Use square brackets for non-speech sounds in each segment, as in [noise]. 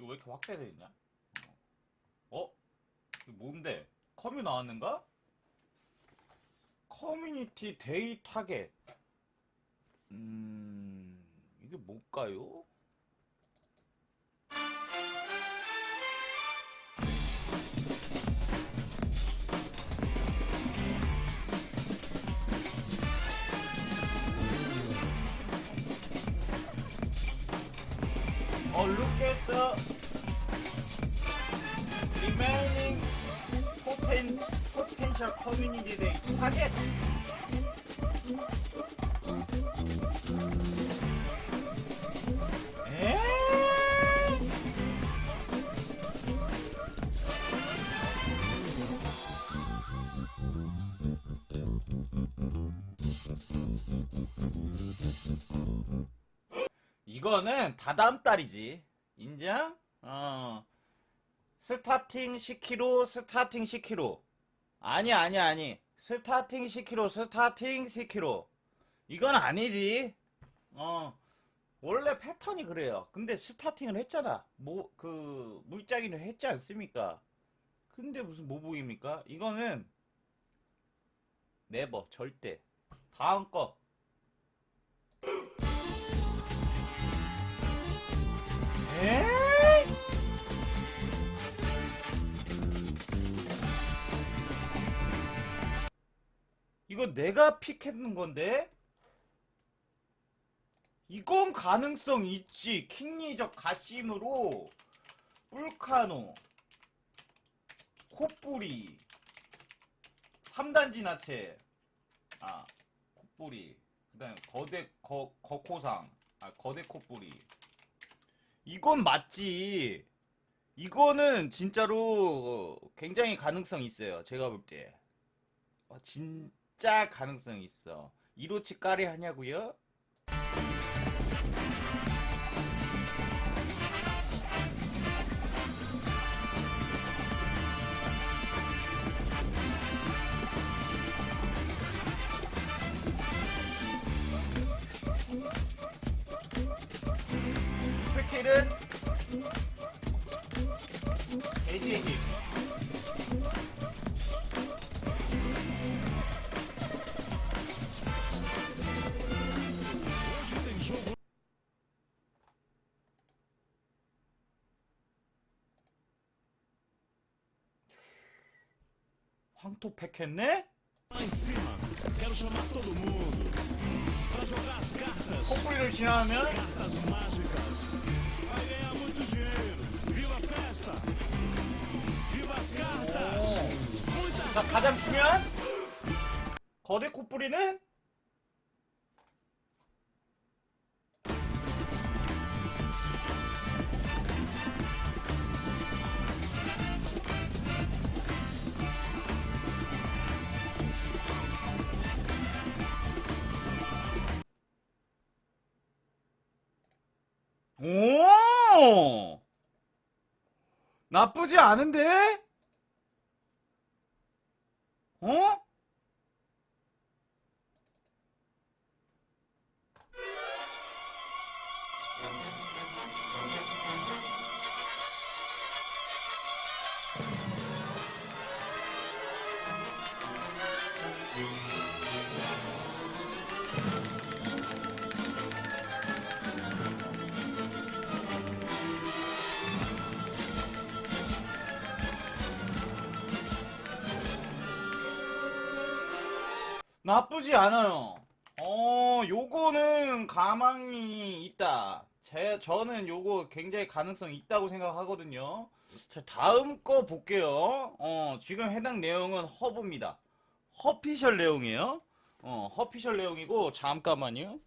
이거 왜 이렇게 확대되어 있냐? 어? 이거 뭔데? 컴이 나왔는가? 커뮤니티 데이 타겟. 음, 이게 뭘까요? The remaining poten, potential community day target. 에? 이거는 다다음 달이지. 인정? 어. 스타팅 10kg, 스타팅 10kg. 아니, 아니, 아니. 스타팅 10kg, 스타팅 10kg. 이건 아니지. 어. 원래 패턴이 그래요. 근데 스타팅을 했잖아. 뭐, 그, 물짜기를 했지 않습니까? 근데 무슨 모복입니까? 이거는, 네버, 절대. 다음 거. 이? 이거 내가 픽했는 건데? 이건 가능성 있지. 킹리적 가심으로 뿔카노, 콧뿌리, 3단 진화체, 아, 콧뿌리, 그 다음에 거대, 거, 거코상, 아, 거대 콧뿌리. 이건 맞지. 이거는 진짜로 굉장히 가능성 있어요. 제가 볼 때. 어, 진짜 가능성 있어. 이로치 까리 하냐고요? 스킬은 돼지의 힘. 황토 팩했네? Lá em cima, quero chamar todo mundo pra jogar as cartas, 콧불이를 지나면 cartas mágicas. Vai ganhar muito dinheiro. Viva a festa! Viva as cartas! Muitas 자, 가장 중요한 거대 콧불이는 나쁘지 않은데? 어? 나쁘지 않아요. 어, 요거는 가망이 있다. 제, 저는 요거 굉장히 가능성 있다고 생각하거든요. 자, 다음 거 볼게요. 어, 지금 해당 내용은 허브입니다. 허피셜 내용이에요. 어, 허피셜 내용이고, 잠깐만요.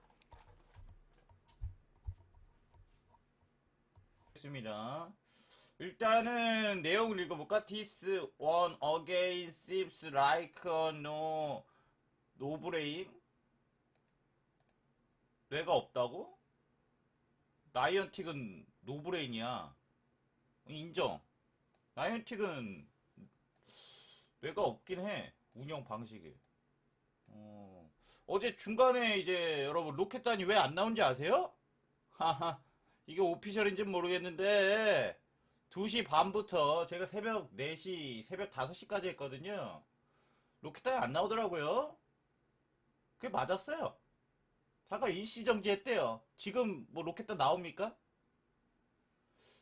있습니다. 일단은 내용을 읽어볼까? This one again seems like a no 노브레인? 뇌가 없다고? 나이언틱은 노브레인이야. 인정. 나이언틱은 뇌가 없긴 해. 운영 방식이. 어, 어제 중간에 이제 여러분 로켓단이 왜 안 나온지 아세요? 하하. 이게 오피셜인지 모르겠는데 2시 반부터 제가 새벽 4시, 새벽 5시까지 했거든요. 로켓단이 안 나오더라고요. 그게 맞았어요. 잠깐 일시정지 했대요. 지금 뭐 로켓단 나옵니까?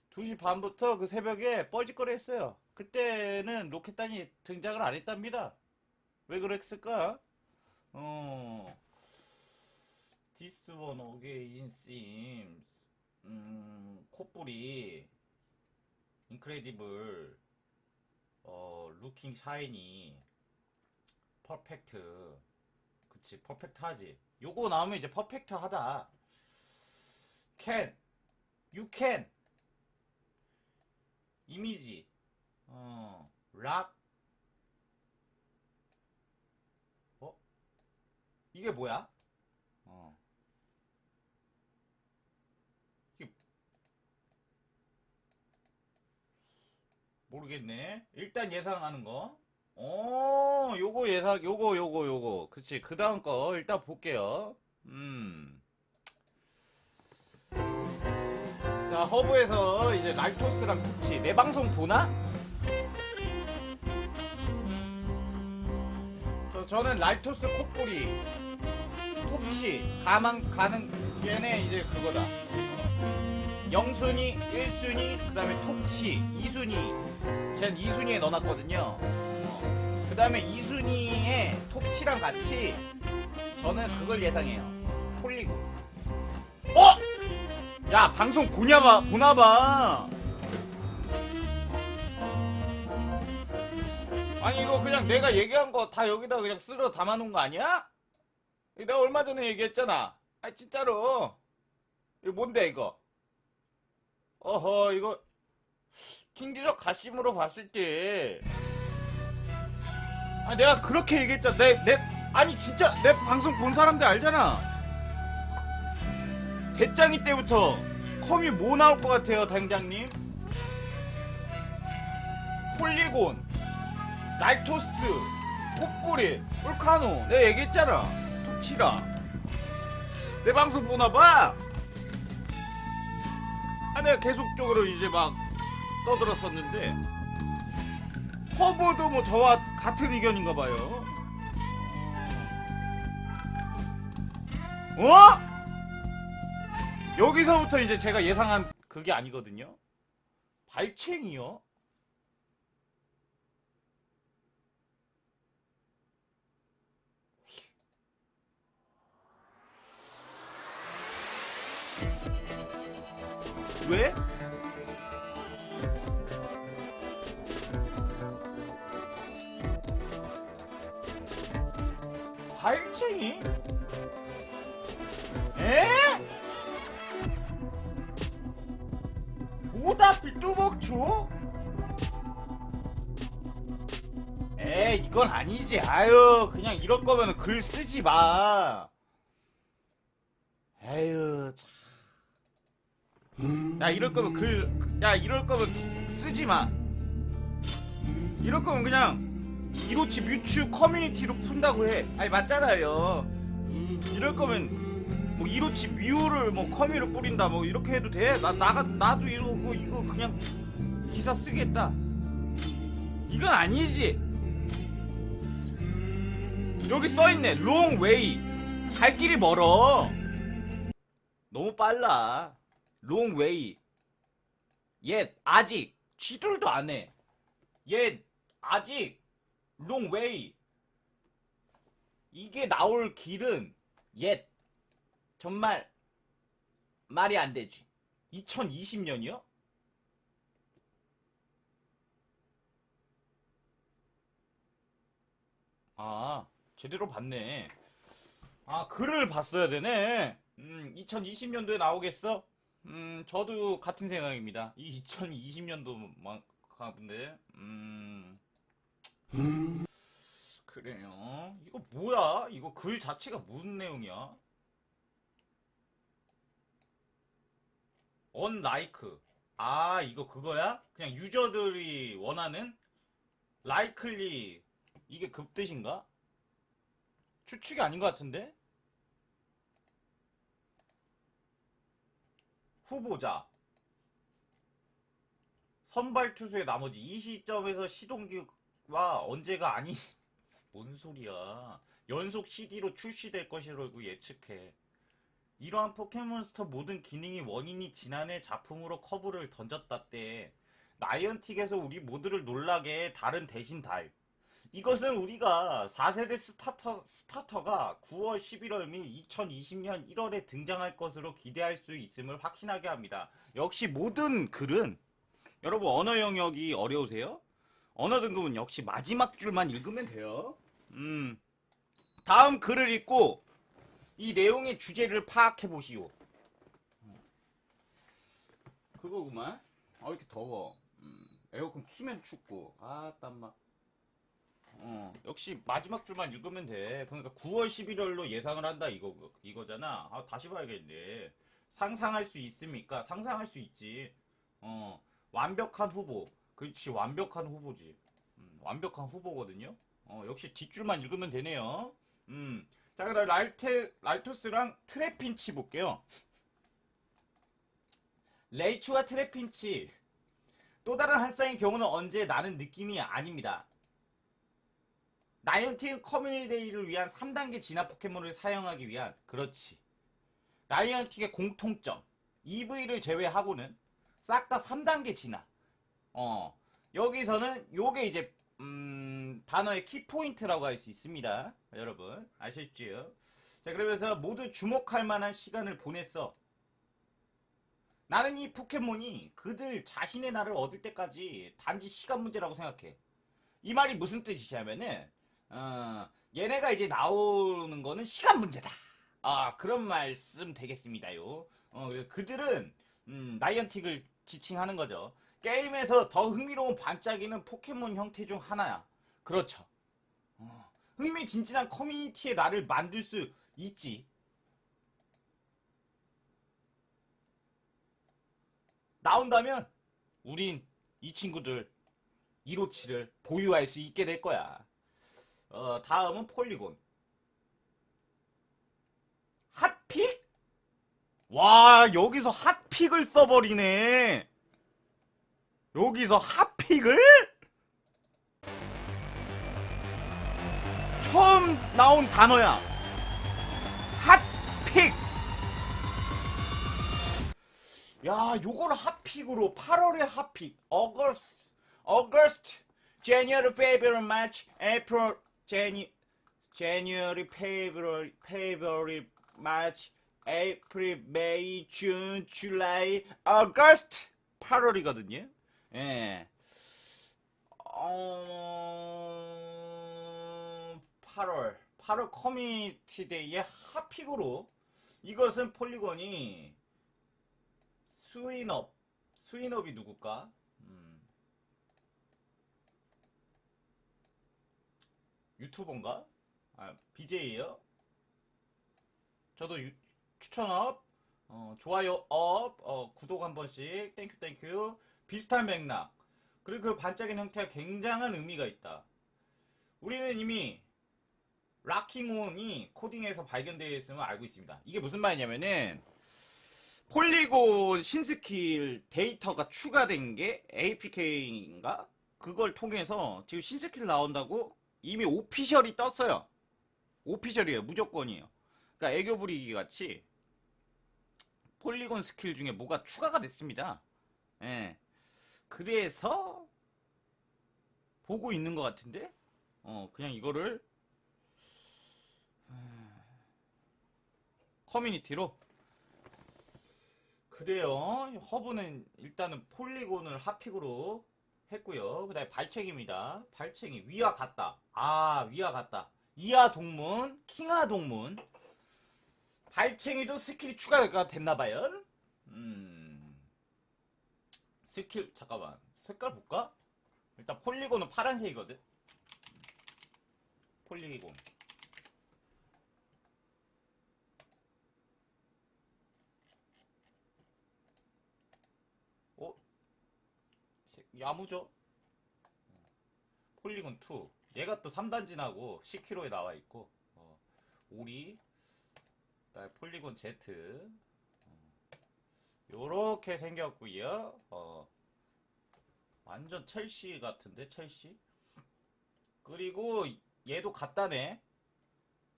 2시 반부터 그 새벽에 뻘짓거리 했어요. 그때는 로켓단이 등장을 안 했답니다. 왜 그랬을까? 어, This one again seems, 음, 콧불이, incredible, 어, looking shiny, perfect. 그치, perfect 하지. 요거 나오면 이제 perfect 하다. can, you can. 이미지, 어, 락, 어? 이게 뭐야? 어. 모르겠네. 일단 예상하는 거. 어, 요거 예상, 요거, 요거, 요거. 그치. 그 다음 거 일단 볼게요. 음. 자, 허브에서 이제 날토스랑 툭치. 내 방송 보나? 저, 저는 랄토스 콧뿌리, 톱치, 가만, 가는, 얘네 이제 그거다. 영순이, 1순위, 그 다음에 톱치, 2순위. 쟨 2순위에 넣어놨거든요. 그 다음에 2순위에 톱치랑 같이 저는 그걸 예상해요. 폴리고. 어! 야, 방송 보냐봐, 보나봐. 아니 이거 그냥 내가 얘기한 거 다 여기다 그냥 쓸어 담아놓은 거 아니야? 내가 얼마 전에 얘기했잖아. 아 진짜로. 이거 뭔데 이거? 어허 이거 킹기적 가심으로 봤을 때. 아 내가 그렇게 얘기했잖아. 내 내 아니 진짜 내 방송 본 사람들 알잖아. 대짱이 때부터 컴이 뭐 나올 것 같아요, 당장님? 폴리곤. 날토스, 콧뿌리, 울카노 내가 얘기했잖아 톱치라 내 방송 보나봐 아 내가 계속적으로 이제 막 떠들었었는데 허브도 뭐 저와 같은 의견인가 봐요 어? 여기서부터 이제 제가 예상한 그게 아니거든요 발챙이요? 왜? 발챙이? 에? 오다피 뚜벅초? 에 이건 아니지 아유 그냥 이럴 거면 글 쓰지 마 에휴 참야 이럴 거면 글, 야 이럴 거면 쓰지 마. 이럴 거면 그냥 이로치 뮤추 커뮤니티로 푼다고 해. 아니 맞잖아요. 이럴 거면 뭐 이로치 뮤를 뭐 커뮤로 뿌린다 뭐 이렇게 해도 돼. 나 나가 나도 이러고 이거 그냥 기사 쓰겠다. 이건 아니지. 여기 써 있네. 롱 웨이. 갈 길이 멀어. 너무 빨라. 롱웨이 얘 아직 쥐둘도 안해 얘 아직 롱웨이 이게 나올 길은 얘 정말 말이 안 되지 2020년이요? 아 제대로 봤네 아 글을 봤어야 되네 음 2020년도에 나오겠어? 음, 저도 같은 생각입니다. 이 2020년도 막 가본데, 음, 그래요. 이거 뭐야? 이거 글 자체가 무슨 내용이야? 언라이크. 아, 이거 그거야? 그냥 유저들이 원하는 라이클리 이게 그 뜻인가? 추측이 아닌 것 같은데? 후보자 선발 투수의 나머지 이 시점에서 시동기 와 언제가 아니. [laughs] 뭔 소리야. 연속 CD로 출시될 것이라고 예측해. 이러한 포켓몬스터 모든 기능이 원인이 지난해 작품으로 커브를 던졌다 때 나이언틱에서 우리 모두를 놀라게 다른 대신 달. 이것은 우리가 4세대 스타터, 스타터가 9월 11월 및 2020년 1월에 등장할 것으로 기대할 수 있음을 확신하게 합니다. 역시 모든 글은 여러분 언어 영역이 어려우세요? 언어 등급은 역시 마지막 줄만 읽으면 돼요. 음. 다음 글을 읽고 이 내용의 주제를 파악해 보시오. 그거구만. 아, 왜 이렇게 더워. 음, 에어컨 키면 춥고. 아, 땀나. 어, 역시 마지막 줄만 읽으면 돼. 그러니까 9월 11월로 예상을 한다 이거 이거잖아. 아, 다시 봐야겠네. 상상할 수 있습니까? 상상할 수 있지. 어, 완벽한 후보. 그렇지, 완벽한 후보지. 음, 완벽한 후보거든요. 어, 역시 뒷줄만 읽으면 되네요. 음. 자, 그럼 랄테, 랄토스랑 트래핀치 볼게요. 레이츠와 트래핀치. 또 다른 한 쌍의 경우는 언제 나는 느낌이 아닙니다. 나이언틱 커뮤니데이를 위한 3단계 진화 포켓몬을 사용하기 위한 그렇지. 나이언틱의 공통점 EV를 제외하고는 싹 다 3단계 진화. 어 여기서는 요게 이제 음, 단어의 키포인트라고 할 수 있습니다. 여러분 아셨죠? 자 그러면서 모두 주목할 만한 시간을 보냈어. 나는 이 포켓몬이 그들 자신의 나를 얻을 때까지 단지 시간 문제라고 생각해. 이 말이 무슨 뜻이냐면은 어, 얘네가 이제 나오는 거는 시간 문제다. 아, 그런 말씀 되겠습니다요. 어, 그들은, 음, 나이언틱을 지칭하는 거죠. 게임에서 더 흥미로운 반짝이는 포켓몬 형태 중 하나야. 그렇죠. 어, 흥미진진한 커뮤니티의 나를 만들 수 있지. 나온다면, 우린 이 친구들 157을 보유할 수 있게 될 거야. 어, 다음은 폴리곤. 핫픽? 와, 여기서 핫픽을 써버리네. 여기서 핫픽을? 처음 나온 단어야. 핫픽. 야, 요걸 핫픽으로 8월에 핫픽. 어거스트, 어거스트, January, February, March, April, Janu- January, February, February, March, April, May, June, July, August 8월이거든요. 예. 어... 8월 8월 커뮤니티 데이의 핫픽으로 이것은 폴리곤이 스윈업 스윈업이 누굴까? 음. 유튜버인가? 아, BJ예요? 저도 유- 추천업, 어, 좋아요 업, 어, 구독 한 번씩, 땡큐 땡큐. 비슷한 맥락. 그리고 그 반짝이는 형태가 굉장한 의미가 있다. 우리는 이미 락킹온이 코딩에서 발견되어 있음을 알고 있습니다. 이게 무슨 말이냐면은 폴리곤 신스킬 데이터가 추가된 게 APK인가? 그걸 통해서 지금 신스킬 나온다고 이미 오피셜이 떴어요. 오피셜이에요. 무조건이에요. 그러니까 애교 부리기 같이 폴리곤 스킬 중에 뭐가 추가가 됐습니다. 예. 그래서 보고 있는 것 같은데 어 그냥 이거를 커뮤니티로 그래요. 허브는 일단은 폴리곤을 핫픽으로 했고요. 그 다음에 발챙입니다. 발챙이 위와 같다. 아 위와 같다. 이하 동문, 킹하 동문. 발챙이도 스킬이 추가가 됐나봐요. 음. 스킬 잠깐만 색깔 볼까? 일단 폴리곤은 파란색이거든. 폴리곤. 어? 색- 야무져? 폴리곤 2. 얘가 또 3단진하고 10kg에 나와 있고, 어, 오리, 폴리곤 Z. 어, 요렇게 생겼고요. 어, 완전 첼시 같은데 첼시? 그리고 얘도 갖다네.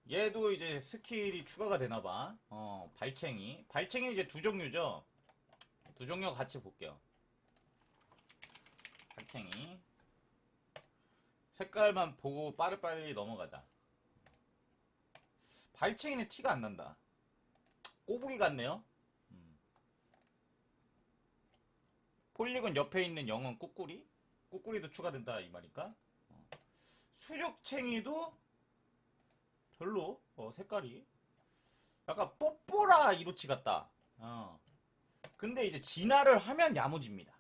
얘도 이제 스킬이 추가가 되나봐. 어 발챙이. 발챙이 이제 두 종류죠. 두 종류 같이 볼게요. 발챙이. 색깔만 보고 빠르빠르 넘어가자. 발챙이는 티가 안 난다. 꼬부기 같네요 폴리곤 옆에 있는 영은 꾸꾸리? 꾸꾸리도 추가된다 이 말일까. 어. 수족챙이도 별로 어, 색깔이. 약간 뽀뽀라 이로치 같다. 어. 근데 이제 진화를 하면 야무집니다.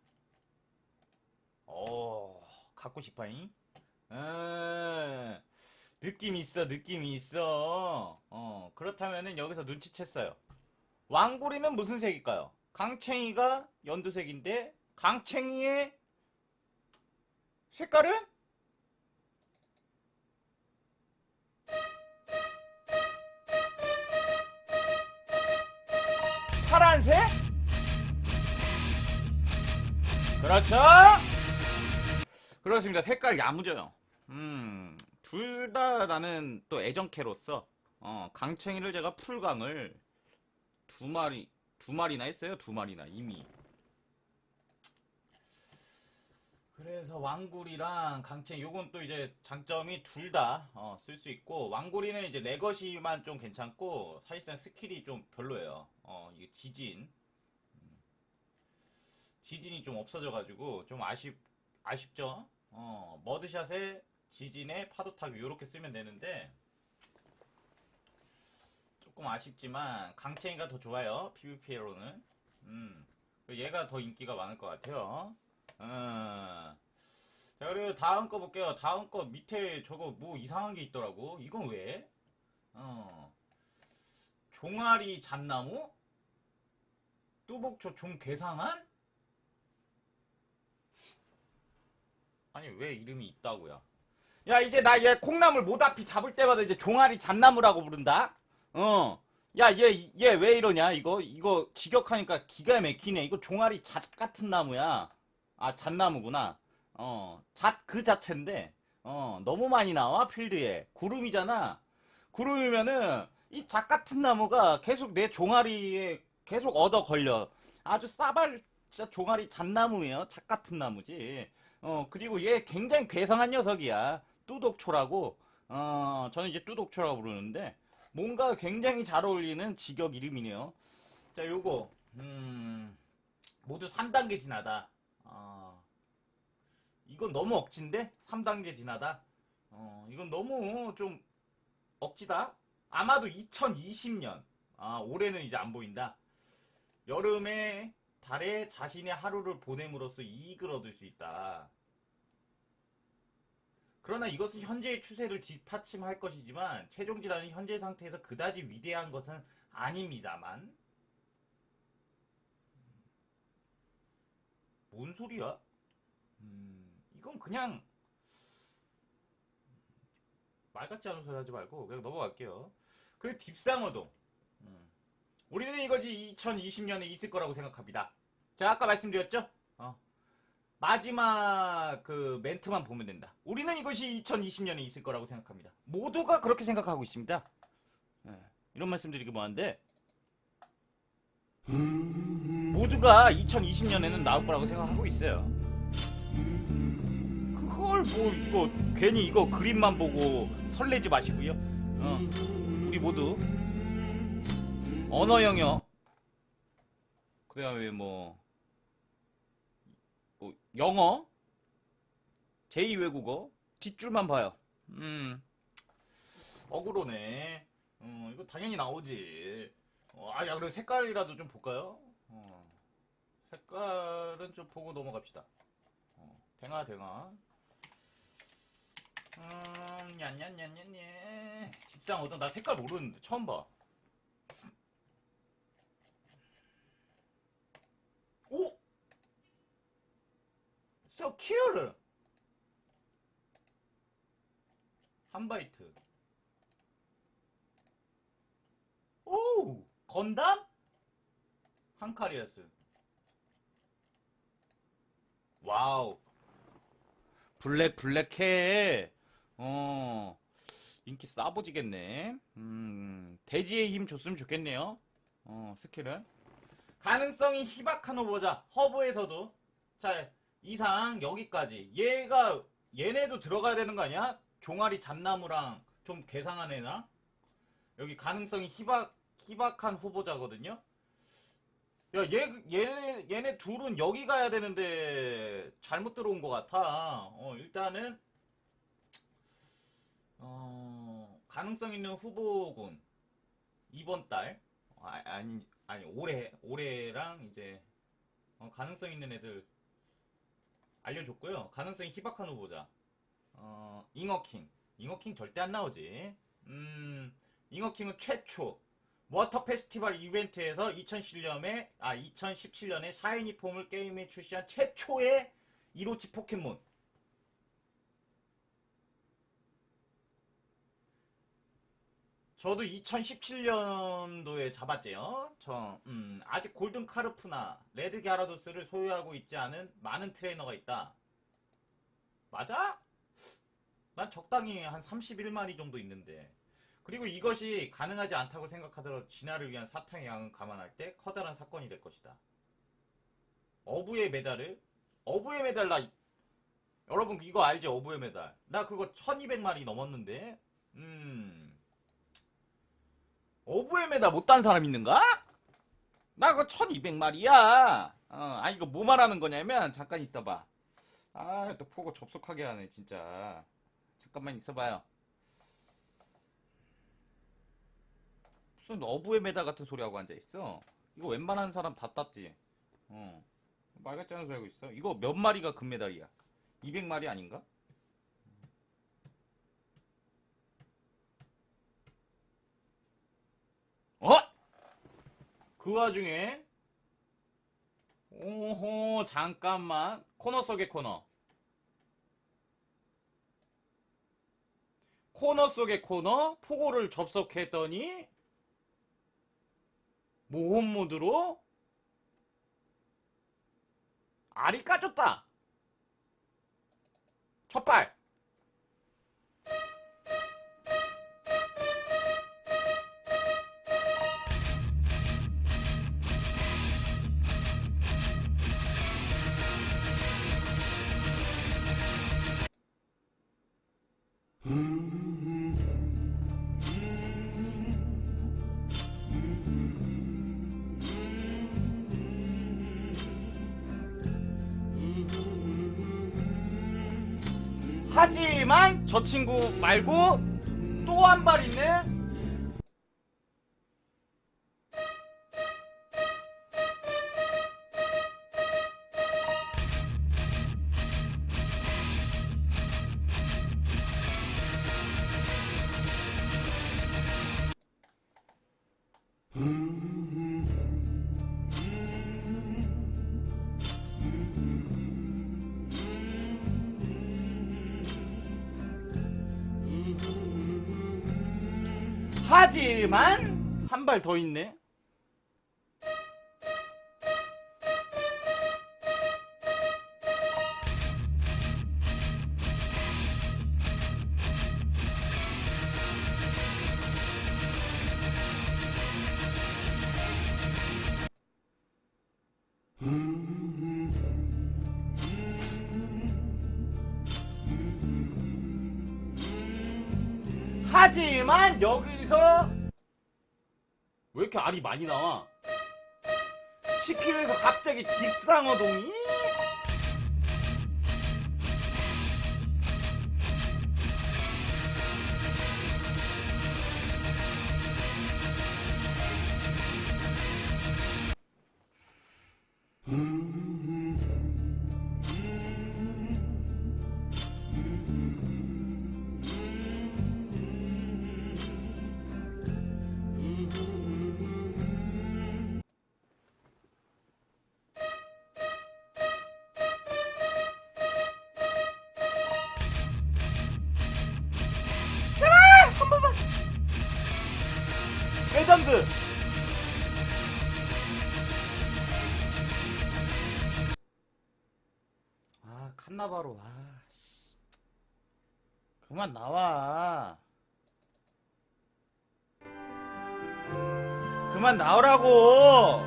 어 갖고 싶어잉? 음, 느낌 있어 느낌 있어. 어 그렇다면은 여기서 눈치챘어요. 왕구리는 무슨 색일까요? 강챙이가 연두색인데 강챙이의 색깔은 파란색? 그렇죠? 그렇습니다. 색깔 야무져요. 음, 둘 다 나는 또 애정캐로서, 어, 강챙이를 제가 풀강을 두 마리, 두 마리나 했어요. 두 마리나, 이미. 그래서 왕구리랑 강챙이, 요건 또 이제 장점이 둘 다, 어, 쓸수 있고, 왕구리는 이제 내 것이만 좀 괜찮고, 사실상 스킬이 좀 별로예요. 어, 이게 지진. 음. 지진이 좀 없어져가지고, 좀 아쉽, 아쉽죠? 어, 머드샷에 지진에 파도 타기 요렇게 쓰면 되는데 조금 아쉽지만 강챙이가 더 좋아요. PVP로는. 음. 얘가 더 인기가 많을 것 같아요. 음. 자, 그리고 다음 거 볼게요. 다음 거 밑에 저거 뭐 이상한 게 있더라고. 이건 왜? 어. 종아리 잣나무? 뚜복초 종 괴상한? 아니 왜 이름이 있다고요? 야 이제 나 얘 콩나물 모다피 잡을 때마다 이제 종아리 잣나무라고 부른다. 어. 야 얘 얘 왜 이러냐 이거 이거 직역하니까 기가 막히네. 이거 종아리 잣 같은 나무야. 아 잣나무구나. 어. 잣 그 자체인데 어 너무 많이 나와 필드에 구름이잖아. 구름이면은 이 잣 같은 나무가 계속 내 종아리에 계속 얻어 걸려. 아주 싸발 진짜 종아리 잣나무예요. 잣 같은 나무지. 어, 그리고 얘 굉장히 괴상한 녀석이야. 뚜독초라고. 어, 저는 이제 뚜독초라고 부르는데, 뭔가 굉장히 잘 어울리는 직역 이름이네요. 자, 요거, 음, 모두 3단계 진하다. 어, 이건 너무 억진데? 3단계 진하다? 어, 이건 너무 좀 억지다? 아마도 2020년. 아, 올해는 이제 안 보인다. 여름에 달에 자신의 하루를 보냄으로써 이익을 얻을 수 있다. 그러나 이것은 현재의 추세를 뒷받침할 것이지만 최종지라는 현재 상태에서 그다지 위대한 것은 아닙니다만 뭔 소리야? 음, 이건 그냥 말 같지 않은 소리 하지 말고 그냥 넘어갈게요. 그리고 딥상어동. 음. 우리는 이거지 2020년에 있을 거라고 생각합니다. 제가 아까 말씀드렸죠? 어. 마지막 그 멘트만 보면 된다. 우리는 이것이 2020년에 있을 거라고 생각합니다. 모두가 그렇게 생각하고 있습니다. 예, 이런 말씀드리기 뭐한데 모두가 2020년에는 나올 거라고 생각하고 있어요. 그걸 뭐 이거 괜히 이거 그림만 보고 설레지 마시고요. 어, 우리 모두 언어 영역 그다음에 뭐, 뭐 영어 제2 외국어 뒷줄만 봐요. 음 어그로네. 어 이거 당연히 나오지. 어, 아야 그리고 색깔이라도 좀 볼까요? 어, 색깔은 좀 보고 넘어갑시다. 어, 댕아 댕아. 음, 냔냔냔냔냔. 집상 어떤 나 색깔 모르는데 처음 봐. 오! So cute! 한 바이트. 오! 건담? 한카리아스. 와우. 블랙 블랙해. 어 인기 싸보지겠네. 음 돼지의 힘 줬으면 좋겠네요. 어 스킬은 가능성이 희박한 후보자 허브에서도 자 이상 여기까지 얘가 얘네도 들어가야 되는 거 아니야? 종아리 잣나무랑 좀 괴상한 애나 여기 가능성이 희박 희박한 후보자거든요. 야, 얘, 얘네, 얘네 둘은 여기 가야 되는데, 잘못 들어온 것 같아. 어, 일단은, 어, 가능성 있는 후보군. 이번 달. 아, 아니, 아니, 올해, 올해랑 이제, 어, 가능성 있는 애들 알려줬고요. 가능성이 희박한 후보자. 어, 잉어킹. 잉어킹 절대 안 나오지. 음, 잉어킹은 최초. 워터 페스티벌 이벤트에서 2017년에 아 2017년에 샤이니 폼을 게임에 출시한 최초의 이로치 포켓몬. 저도 2017년도에 잡았지요. 저 음, 아직 골든 카르프나 레드 갸라도스를 소유하고 있지 않은 많은 트레이너가 있다. 맞아? 난 적당히 한 31마리 정도 있는데. 그리고 이것이 가능하지 않다고 생각하더라도 진화를 위한 사탕의 양을 감안할 때 커다란 사건이 될 것이다. 어부의 메달을 어부의 메달 나 여러분 이거 알지 어부의 메달. 나 그거 1200마리 넘었는데 음. 어부의 메달 못 딴 사람 있는가? 나 그거 1200마리야. 어, 아니 이거 뭐 말하는 거냐면 잠깐 있어봐. 아 또 포고 접속하게 하네 진짜. 잠깐만 있어봐요 무슨 어부의 메달 같은 소리하고 앉아있어 이거 웬만한 사람 다 땄지 어. 말 같지 않은 소리 하고 있어 이거 몇 마리가 금메달이야 200마리 아닌가? 어? 그 와중에 오호 잠깐만 코너 속의 코너 코너 속의 코너 포고를 접속했더니 모험 모드로 알이 까졌다. 첫발. 하지만 저 친구 말고 또 한 발 있네. 하지만 한 발 더 있네. 알이 많이 나와? 10km에서 갑자기 딥상어동이? 그만 나와. 그만 나오라고!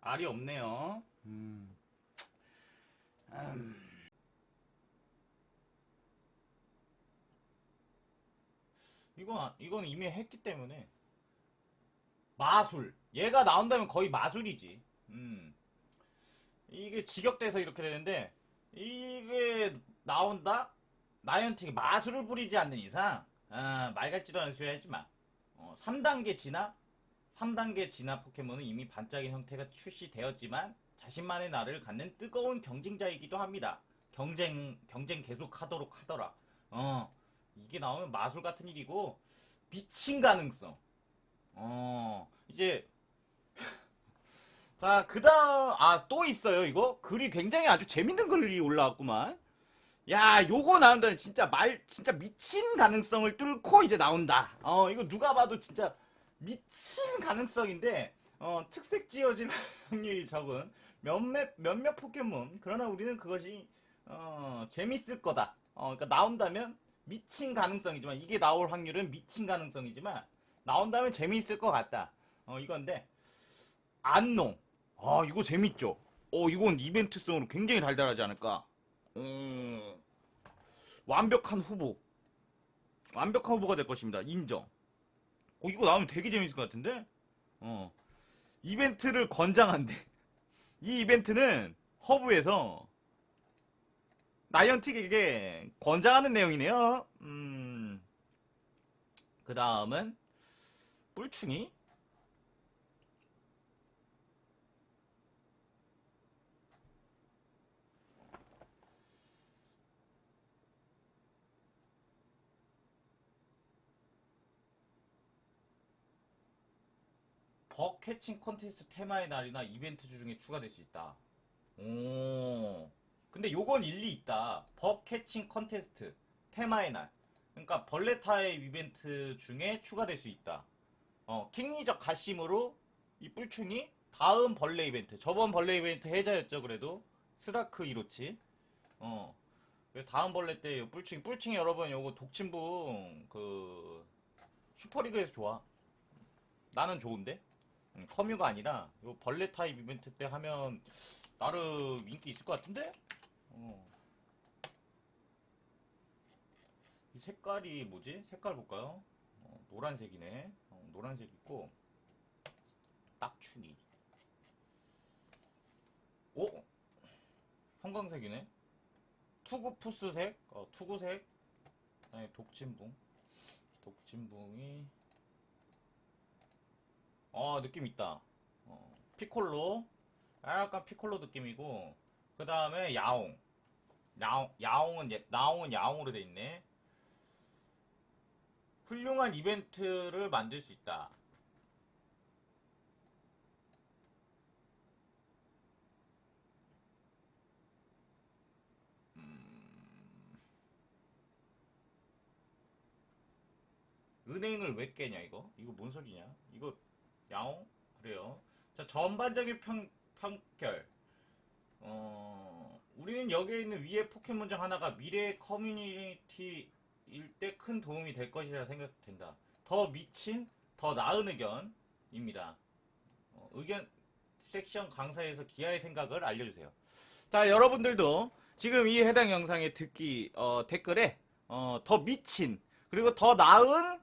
알이 없네요. 음. 음. 이건 이건 이미 했기 때문에 마술. 얘가 나온다면 거의 마술이지. 음. 이게 직역돼서 이렇게 되는데 이게 나온다? 나이언틱이 마술을 부리지 않는 이상 아, 말 같지도 않은 소리 하지 마. 어, 3단계 진화 3단계 진화 포켓몬은 이미 반짝인 형태가 출시되었지만 자신만의 나를 갖는 뜨거운 경쟁자이기도 합니다. 경쟁 경쟁 계속 하도록 하더라. 어 이게 나오면 마술 같은 일이고 미친 가능성. 어 이제 [laughs] 자 그다음 아 또 있어요 이거 글이 굉장히 아주 재밌는 글이 올라왔구만. 야, 요거 나온다면 진짜 말, 진짜 미친 가능성을 뚫고 이제 나온다. 어, 이거 누가 봐도 진짜 미친 가능성인데, 어, 특색 지어질 [laughs] 확률이 적은 몇몇, 몇몇 포켓몬. 그러나 우리는 그것이, 어, 재밌을 거다. 어, 그러니까 나온다면 미친 가능성이지만, 이게 나올 확률은 미친 가능성이지만, 나온다면 재미있을 것 같다. 어, 이건데, 안농. 아, 이거 재밌죠? 어, 이건 이벤트성으로 굉장히 달달하지 않을까? 음, 완벽한 후보. 완벽한 후보가 될 것입니다. 인정. 어, 이거 나오면 되게 재밌을 것 같은데? 어. 이벤트를 권장한대. 이 이벤트는 허브에서 나이언틱에게 권장하는 내용이네요. 음. 그 다음은 뿔충이. 버 캐칭 콘테스트 테마의 날이나 이벤트 주 중에 추가될 수 있다. 오. 근데 요건 일리 있다. 버 캐칭 콘테스트 테마의 날. 그러니까 벌레 타입 이벤트 중에 추가될 수 있다. 어, 킹리적 가심으로 이 뿔충이 다음 벌레 이벤트. 저번 벌레 이벤트 해자였죠, 그래도. 스라크 이로치. 어. 다음 벌레 때요 뿔충이 뿔충이 여러분 요거 독침붕 그 슈퍼리그에서 좋아. 나는 좋은데? 음, 커뮤가 아니라 요 벌레 타입 이벤트 때 하면 나름 인기 있을 것 같은데? 어. 이 색깔이 뭐지? 색깔 볼까요? 어, 노란색이네. 어, 노란색 있고 딱추기. 오? 형광색이네. 투구푸스색, 어, 투구색, 아니 독침붕, 독침붕이 어 느낌 있다. 어, 피콜로. 약간 피콜로 느낌이고. 그 다음에 야옹. 야옹 야옹은 예- 나옹은 야옹으로 돼 있네. 훌륭한 이벤트를 만들 수 있다. 음, 은행을 왜 깨냐 이거? 이거 뭔 소리냐? 이거 야옹? 그래요. 자, 전반적인 평, 평결. 어, 우리는 여기에 있는 위의 포켓몬 중 하나가 미래 커뮤니티일 때 큰 도움이 될 것이라 생각된다. 더 미친, 더 나은 의견입니다. 어, 의견 섹션 강사에서 기아의 생각을 알려주세요. 자, 여러분들도 지금 이 해당 영상에 듣기, 어, 댓글에, 어, 더 미친, 그리고 더 나은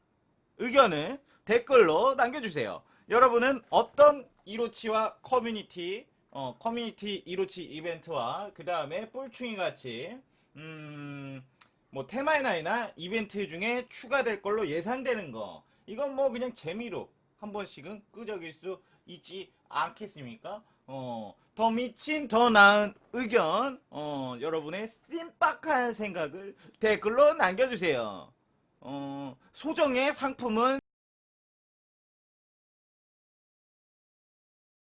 의견을 댓글로 남겨주세요. 여러분은 어떤 이로치와 커뮤니티, 어, 커뮤니티 이로치 이벤트와 그 다음에 뿔충이 같이, 음, 뭐 테마의 날이나 이벤트 중에 추가될 걸로 예상되는 거. 이건 뭐 그냥 재미로 한 번씩은 끄적일 수 있지 않겠습니까? 어, 더 미친, 더 나은 의견, 어, 여러분의 씀빡한 생각을 댓글로 남겨주세요. 어, 소정의 상품은